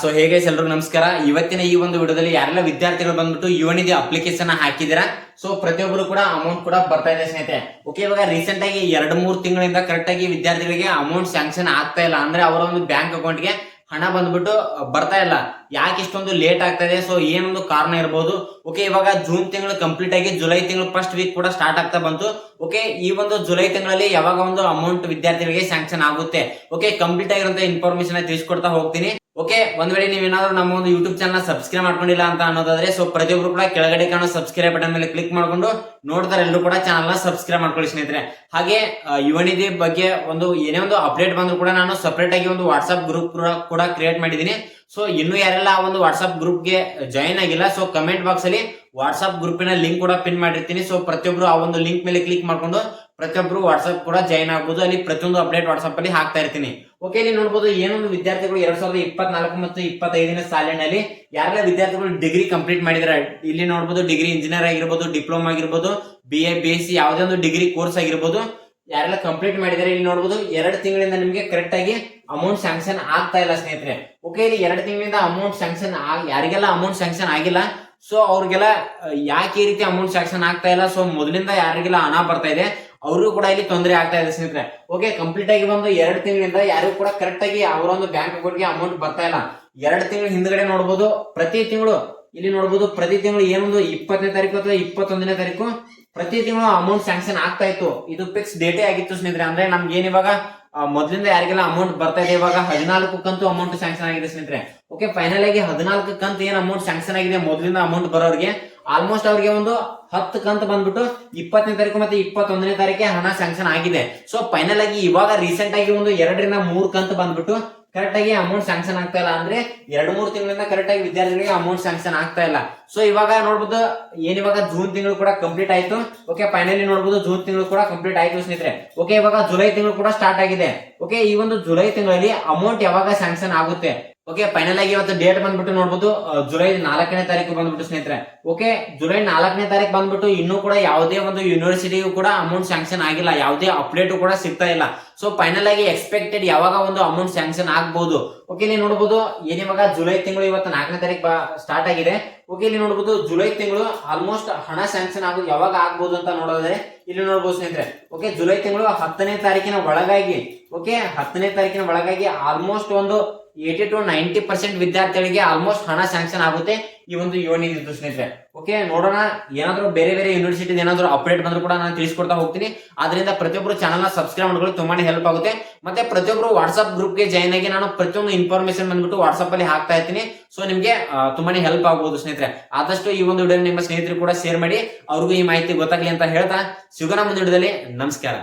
So ಹೇಗೆ ಎಲ್ರಿಗೂ ನಮಸ್ಕಾರ. ಇವತ್ತಿನ ಈ ಒಂದು ವಿಡಿಯೋದಲ್ಲಿ ಯಾರೆಲ್ಲ ವಿದ್ಯಾರ್ಥಿಗಳು ಬಂದ್ಬಿಟ್ಟು ಯುವನಿಧಿ ಅಪ್ಲಿಕೇಶನ್ ಹಾಕಿದಿರಾ ಸೊ ಪ್ರತಿಯೊಬ್ಬರು ಕೂಡ ಅಮೌಂಟ್ ಕೂಡ ಬರ್ತಾ ಇದೆ ಸ್ನೇಹಿತರೆ. ಓಕೆ ಇವಾಗ ರೀಸೆಂಟ್ ಆಗಿ ಎರಡು ಮೂರು ತಿಂಗಳಿಂದ ಕರೆಕ್ಟ್ ಆಗಿ ವಿದ್ಯಾರ್ಥಿಗಳಿಗೆ ಅಮೌಂಟ್ ಸ್ಯಾಂಕ್ಷನ್ ಆಗ್ತಾ ಇಲ್ಲ. ಅಂದ್ರೆ ಅವರ ಒಂದು ಬ್ಯಾಂಕ್ ಅಕೌಂಟ್ಗೆ ಹಣ ಬಂದ್ಬಿಟ್ಟು ಬರ್ತಾ ಇಲ್ಲ. ಯಾಕೆ ಇಷ್ಟೊಂದು ಲೇಟ್ ಆಗ್ತಾ ಇದೆ? ಸೊ ಏನೊಂದು ಕಾರಣ ಇರಬಹುದು ಓಕೆ ಇವಾಗ ಜೂನ್ ತಿಂಗಳು ಕಂಪ್ಲೀಟ್ ಆಗಿ ಜುಲೈ ತಿಂಗಳು ಫಸ್ಟ್ ವೀಕ್ ಕೂಡ ಸ್ಟಾರ್ಟ್ ಆಗ್ತಾ ಬಂತು. ಓಕೆ ಈ ಒಂದು ಜುಲೈ ತಿಂಗಳಲ್ಲಿ ಯಾವಾಗ ಒಂದು ಅಮೌಂಟ್ ವಿದ್ಯಾರ್ಥಿಗಳಿಗೆ ಸ್ಯಾಂಕ್ಷನ್ ಆಗುತ್ತೆ? ಓಕೆ ಕಂಪ್ಲೀಟ್ ಆಗಿರುವಂತ ಇನ್ಫಾರ್ಮೇಶನ್ ತಿಳಿಸ್ಕೊಡ್ತಾ ಹೋಗ್ತೀನಿ. ಓಕೆ ಒಂದ್ ವೇಳೆ ನೀವೇನಾದ್ರೂ ನಮ್ಮ ಒಂದು ಯೂಟ್ಯೂಬ್ ಚಾನಲ್ ಸಬ್ಸ್ಕ್ರೈಬ್ ಮಾಡ್ಕೊಂಡಿಲ್ಲ ಅಂತ ಅನ್ನೋದಾದ್ರೆ ಸೊ ಪ್ರತಿಯೊಬ್ರು ಕೂಡ ಕೆಳಗಡೆ ಕಾಣೋ ಸಬ್ಸ್ಕ್ರೈಬ್ ಬಟನ್ ಮೇಲೆ ಕ್ಲಿಕ್ ಮಾಡ್ಕೊಂಡು ನೋಡ್ತಾರೆ, ಎಲ್ಲರೂ ಕೂಡ ಚಾನಲ್ನ ಸಬ್ಸ್ಕ್ರೈಬ್ ಮಾಡ್ಕೊಳ್ಳಿ ಸ್ನೇಹಿತರೆ. ಹಾಗೆ ಯುವನಿಧಿ ಬಗ್ಗೆ ಒಂದು, ಏನೇ ಒಂದು ಅಪ್ಡೇಟ್ ಬಂದ್ರು ಕೂಡ ನಾನು ಸಪ್ರೇಟ್ ಆಗಿ ಒಂದು ವಾಟ್ಸ್ಆಪ್ ಗ್ರೂಪ್ ಕೂಡ ಕ್ರಿಯೇಟ್ ಮಾಡಿದ್ದೀನಿ. ಸೊ ಇನ್ನು ಯಾರೆಲ್ಲ ಆ ಒಂದು ವಾಟ್ಸ್ಆಪ್ ಗ್ರೂಪ್ಗೆ ಜಾಯಿನ್ ಆಗಿಲ್ಲ ಸೊ ಕಮೆಂಟ್ ಬಾಕ್ಸ್ ಅಲ್ಲಿ ವಾಟ್ಸ್ಆಪ್ ಗ್ರೂಪಿನ ಲಿಂಕ್ ಕೂಡ ಪಿನ್ ಮಾಡಿರ್ತೀನಿ. ಸೊ ಪ್ರತಿಯೊಬ್ರು ಆ ಒಂದು ಲಿಂಕ್ ಮೇಲೆ ಕ್ಲಿಕ್ ಮಾಡ್ಕೊಂಡು ಪ್ರತಿಯೊಬ್ರು ವಾಟ್ಸಪ್ ಕೂಡ ಜಾಯಿನ್ ಆಗ್ಬೋದು. ಅಲ್ಲಿ ಪ್ರತಿಯೊಂದು ಅಪ್ಡೇಟ್ ವಾಟ್ಸ್ಆಪ್ ಅಲ್ಲಿ ಹಾಕ್ತಾ ಇರ್ತೀನಿ. ಓಕೆ ಇಲ್ಲಿ ನೋಡಬಹುದು ಏನೊಂದು ವಿದ್ಯಾರ್ಥಿಗಳು ಎರಡ್ ಸಾವಿರದ ಇಪ್ಪತ್ನಾಲ್ಕು ಮತ್ತು ಇಪ್ಪತ್ತೈದನೇ ಸಾಲಿನಲ್ಲಿ ಯಾರೆಲ್ಲ ವಿದ್ಯಾರ್ಥಿಗಳು ಡಿಗ್ರಿ ಕಂಪ್ಲೀಟ್ ಮಾಡಿದ್ರೆ? ಇಲ್ಲಿ ನೋಡಬಹುದು ಡಿಗ್ರಿ ಇಂಜಿನಿಯರ್ ಆಗಿರ್ಬೋದು ಡಿಪ್ಲೊಮಾ ಆಗಿರ್ಬೋದು B A B S C ಯಾವುದೇ ಒಂದು ಡಿಗ್ರಿ ಕೋರ್ಸ್ ಆಗಿರ್ಬೋದು. ಯಾರೆಲ್ಲ ಕಂಪ್ಲೀಟ್ ಮಾಡಿದ್ದಾರೆ ಇಲ್ಲಿ ನೋಡಬಹುದು ಎರಡು ತಿಂಗಳಿಂದ ನಿಮಗೆ ಕರೆಕ್ಟ್ ಆಗಿ ಅಮೌಂಟ್ ಸ್ಯಾಂಕ್ಷನ್ ಆಗ್ತಾ ಇಲ್ಲ ಸ್ನೇಹಿತರೆ. ಓಕೆ ಇಲ್ಲಿ ಎರಡು ತಿಂಗಳಿಂದ ಅಮೌಂಟ್ ಸ್ಯಾಂಕ್ಷನ್ ಯಾರಿಗೆಲ್ಲ ಅಮೌಂಟ್ ಸ್ಯಾಂಕ್ಷನ್ ಆಗಿಲ್ಲ? ಸೊ ಅವ್ರಿಗೆಲ್ಲ ಯಾಕೆ ಈ ರೀತಿ ಅಮೌಂಟ್ ಸ್ಯಾಂಕ್ಷನ್ ಆಗ್ತಾ ಇಲ್ಲ? ಸೊ ಮೊದಲಿಂದ ಯಾರಿಗೆಲ್ಲ ಹಣ ಬರ್ತಾ ಇದೆ? ಅವ್ರಿಗೂ ಕೂಡ ಇಲ್ಲಿ ತೊಂದರೆ ಆಗ್ತಾ ಇದೆ ಸ್ನೇಹಿತರೆ. ಓಕೆ ಕಂಪ್ಲೀಟ್ ಆಗಿ ಒಂದು ಎರಡು ತಿಂಗಳಿಂದ ಯಾರಿಗೂ ಕೂಡ ಕರೆಕ್ಟ್ ಆಗಿ ಅವರ ಒಂದು ಬ್ಯಾಂಕ್ ಅಕೌಂಟ್ಗೆ ಅಮೌಂಟ್ ಬರ್ತಾ ಇಲ್ಲ. ಎರಡು ತಿಂಗಳ ಹಿಂದ್ಗಡೆ ನೋಡಬಹುದು ಪ್ರತಿ ತಿಂಗಳು, ಇಲ್ಲಿ ನೋಡಬಹುದು ಪ್ರತಿ ತಿಂಗಳು ಏನೊಂದು ಇಪ್ಪತ್ತನೇ ತಾರೀಕು ಅಥವಾ ಇಪ್ಪತ್ತೊಂದನೇ ತಾರೀಕು, ಪ್ರತಿ ತಿಂಗಳು ಅಮೌಂಟ್ ಸ್ಯಾಂಕ್ಷನ್ ಆಗ್ತಾ ಇತ್ತು. ಇದು ಫಿಕ್ಸ್ ಡೇಟೇ ಆಗಿತ್ತು ಸ್ನೇಹಿತರೆ. ಅಂದ್ರೆ ನಮ್ಗೆ ಏನ್ ಇವಾಗ ಮೊದ್ಲಿಂದ ಯಾರಿಗೆಲ್ಲ ಅಮೌಂಟ್ ಬರ್ತಾ ಇದೆ, ಇವಾಗ ಹದಿನಾಲ್ಕು ಕಂತು ಅಮೌಂಟ್ ಸ್ಯಾಂಕ್ಷನ್ ಆಗಿದೆ ಸ್ನೇಹಿತರೆ. ಓಕೆ ಫೈನಲ್ ಆಗಿ ಹದಿನಾಲ್ಕು ಕಂತು ಏನ್ ಅಮೌಂಟ್ ಸ್ಯಾಂಕ್ಷನ್ ಆಗಿದೆ, ಮೊದಲಿಂದ ಅಮೌಂಟ್ ಬರೋರಿಗೆ ಆಲ್ಮೋಸ್ಟ್ ಅವ್ರಿಗೆ ಒಂದು ಹತ್ತು ಕಂತ ಬಂದ್ಬಿಟ್ಟು ಇಪ್ಪತ್ತನೇ ತಾರೀಕು ಮತ್ತೆ ಇಪ್ಪತ್ತೊಂದನೇ ತಾರೀಕೆ ಹಣ ಸ್ಯಾಂಕ್ಷನ್ ಆಗಿದೆ. ಸೊ ಫೈನಲ್ ಆಗಿ ಇವಾಗ ರೀಸೆಂಟ್ ಆಗಿ ಒಂದು ಎರಡರಿಂದ ಮೂರು ಕಂತ ಬಂದ್ಬಿಟ್ಟು ಕರೆಕ್ಟ್ ಆಗಿ ಅಮೌಂಟ್ ಸ್ಯಾಂಕ್ಷನ್ ಆಗ್ತಾ ಇಲ್ಲ ಅಂದ್ರೆ ಎರಡು ಮೂರು ತಿಂಗಳಿಂದ ಕರೆಕ್ಟ್ ಆಗಿ ವಿದ್ಯಾರ್ಥಿಗಳಿಗೆ ಅಮೌಂಟ್ ಸ್ಯಾಂಕ್ಷನ್ ಆಗ್ತಾ ಇಲ್ಲ. ಸೊ ಇವಾಗ ನೋಡ್ಬೋದು, ಏನ್ ಇವಾಗ ಜೂನ್ ತಿಂಗಳು ಕೂಡ ಕಂಪ್ಲೀಟ್ ಆಯ್ತು. ಓಕೆ ಫೈನಲಿ ನೋಡ್ಬೋದು, ಜೂನ್ ತಿಂಗಳು ಕೂಡ ಕಂಪ್ಲೀಟ್ ಆಯ್ತು ಸ್ನೇಹಿತರೆ. ಓಕೆ ಇವಾಗ ಜುಲೈ ತಿಂಗಳು ಕೂಡ ಸ್ಟಾರ್ಟ್ ಆಗಿದೆ. ಓಕೆ ಈ ಒಂದು ಜುಲೈ ತಿಂಗಳಲ್ಲಿ ಅಮೌಂಟ್ ಯಾವಾಗ ಸ್ಯಾಂಕ್ಷನ್ ಆಗುತ್ತೆ? ಓಕೆ ಫೈನಲ್ ಆಗಿ ಇವತ್ತು ಡೇಟ್ ಬಂದ್ಬಿಟ್ಟು ನೋಡ್ಬೋದು ಜುಲೈ ನಾಲ್ಕನೇ ತಾರೀಕು ಬಂದ್ಬಿಟ್ಟು ಸ್ನೇಹಿತರೆ. ಓಕೆ ಜುಲೈ ನಾಲ್ಕನೇ ತಾರೀಕು ಬಂದ್ಬಿಟ್ಟು ಇನ್ನೂ ಕೂಡ ಯಾವುದೇ ಒಂದು ಯೂನಿವರ್ಸಿಟಿಗೂ ಕೂಡ ಅಮೌಂಟ್ ಸ್ಯಾಂಕ್ಷನ್ ಆಗಿಲ್ಲ, ಯಾವುದೇ ಅಪ್ಡೇಟ್ ಕೂಡ ಸಿಗ್ತಾ ಇಲ್ಲ. ಸೊ ಫೈನಲ್ ಆಗಿ ಎಕ್ಸ್ಪೆಕ್ಟೆಡ್ ಯಾವಾಗ ಒಂದು ಅಮೌಂಟ್ ಸ್ಯಾಂಕ್ಷನ್ ಆಗ್ಬಹುದು ಓಕೆ ಇಲ್ಲಿ ನೋಡಬಹುದು ಏನಿವಾಗ ಜುಲೈ ತಿಂಗಳು ಇವತ್ತು ನಾಲ್ಕನೇ ತಾರೀಕು ಸ್ಟಾರ್ಟ್ ಆಗಿದೆ. ಓಕೆ ಇಲ್ಲಿ ನೋಡಬಹುದು ಜುಲೈ ತಿಂಗಳು ಆಲ್ಮೋಸ್ಟ್ ಹಣ ಸ್ಯಾಂಕ್ಷನ್ ಆಗೋದು ಯಾವಾಗ ಆಗ್ಬಹುದು ಅಂತ ನೋಡೋದಾದ್ರೆ, ಇಲ್ಲಿ ನೋಡಬಹುದು ಸ್ನೇಹಿತರೆ. ಓಕೆ ಜುಲೈ ತಿಂಗಳು ಹತ್ತನೇ ತಾರೀಕಿನ ಒಳಗಾಗಿ ಓಕೆ ಹತ್ತನೇ ತಾರೀಕಿನ ಒಳಗಾಗಿ ಆಲ್ಮೋಸ್ಟ್ ಒಂದು ಏಟಿ ಟು ನೈಂಟಿ ಪರ್ಸೆಂಟ್ ವಿದ್ಯಾರ್ಥಿಗಳಿಗೆ ಆಲ್ಮೋಸ್ಟ್ ಹಣ ಸ್ಯಾಂಕ್ಷನ್ ಆಗುತ್ತೆ ಈ ಒಂದು ಯೋನಿದ್ದು ಸ್ನೇಹಿತರೆ. ಓಕೆ ನೋಡೋಣ, ಏನಾದರೂ ಬೇರೆ ಬೇರೆ ಯೂನಿವರ್ಸಿಟಿ ಏನಾದರೂ ಅಪ್ಡೇಟ್ ಬಂದರೂ ಕೂಡ ನಾನು ತಿಳಿಸ್ಕೊಡ್ತಾ ಹೋಗ್ತೀನಿ. ಅದರಿಂದ ಪ್ರತಿಯೊಬ್ಬರು ಚಾನಲ್ನ ಸಬ್ಸ್ಕ್ರೈಬ್ ಮಾಡ್ಕೊಳ್ಳಿ, ತುಂಬಾನೇ ಹೆಲ್ಪ್ ಆಗುತ್ತೆ. ಮತ್ತೆ ಪ್ರತಿಯೊಬ್ಬರು ವಾಟ್ಸ್ಆಪ್ ಗ್ರೂಪ್ಗೆ ಜಾಯ್ನ್ ಆಗಿ ನಾನು ಪ್ರತಿಯೊಂದು ಇನ್ಫಾರ್ಮೇಶನ್ ಬಂದ್ಬಿಟ್ಟು ವಾಟ್ಸ್ಆಪ್ ಅಲ್ಲಿ ಹಾಕ್ತಾ ಇರ್ತೀನಿ. ಸೊ ನಿಮಗೆ ತುಂಬಾನೇ ಹೆಲ್ಪ್ ಆಗ್ಬೋದು ಸ್ನೇಹಿತರೆ. ಆದಷ್ಟು ಈ ಒಂದು ವಿಡಿಯೋ ನಿಮ್ಮ ಸ್ನೇಹಿತರು ಕೂಡ ಶೇರ್ ಮಾಡಿ, ಅವ್ರಿಗೂ ಈ ಮಾಹಿತಿ ಗೊತ್ತಾಗಲಿ ಅಂತ ಹೇಳ್ತಾ, ಸಿಗೋಣ ಮುಂದಿನ ವಿಡಿಯೋದಲ್ಲಿ. ನಮಸ್ಕಾರ.